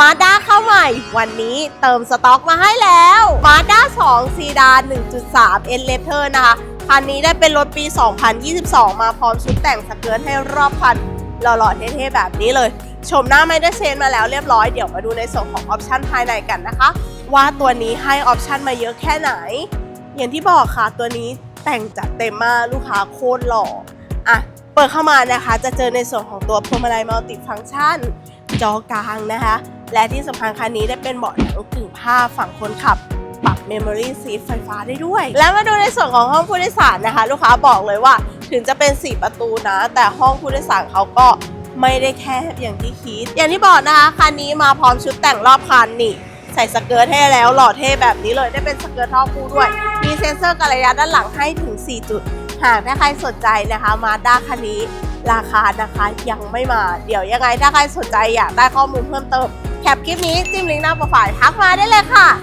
มาด้าเข้าใหม่ วันนี้เติมสต็อกมาให้แล้วมาด้า2ซีดาน1.3 N l e t t e r นะคะคันนี้ได้เป็นรถปี 2022 มาพร้อมชุดแต่งสเกิร์ตให้รอบคันหล่อๆเท่ๆแบบนี้เลย ชมหน้าไม่ได้เชนมาแล้วเรียบร้อย เดี๋ยวมาดูในส่วนของออปชันภายในกันนะคะ ว่าตัวนี้ให้ออปชันมาเยอะแค่ไหน อย่างที่บอกค่ะตัวนี้แต่งจัดเต็มมากลูกค้าโคตรหล่ออะเปิดเข้ามานะคะ จะเจอในส่วนของตัวพวงมาลัยมัลติฟังก์ชัน จอกลางนะคะ และที่สำคัญคันนี้ได้เป็นเบาะหนังกึ่งผ้าฝั่งคนขับปรับ Memory Seat ไฟฟ้าได้ด้วย แล้วมาดูในส่วนของห้องผู้โดยสารนะคะ ลูกค้าบอกเลยว่าถึงจะเป็น 4 ประตูนะ แต่ห้องผู้โดยสารเขาก็ไม่ได้แคบอย่างที่คิด อย่างที่บอกนะคะคันนี้มาพร้อมชุดแต่งรอบคันนี่ ใส่สเกิร์ตให้แล้วหล่อเท่แบบนี้เลยได้เป็นสเกิร์ตท่อคู่ด้วย มีเซ็นเซอร์กันระยะด้านหลังให้ถึง 4 จุด หากถ้าใครสนใจนะคะมาด้าคันนี้ ราคานะคะยังไม่มา เดี๋ยวยังไงถ้าใครสนใจอยากได้ข้อมูลเพิ่มเติม แคปคลิปนี้จิ้มลิงก์หน้าโปรไฟล์ทักมาได้เลยค่ะ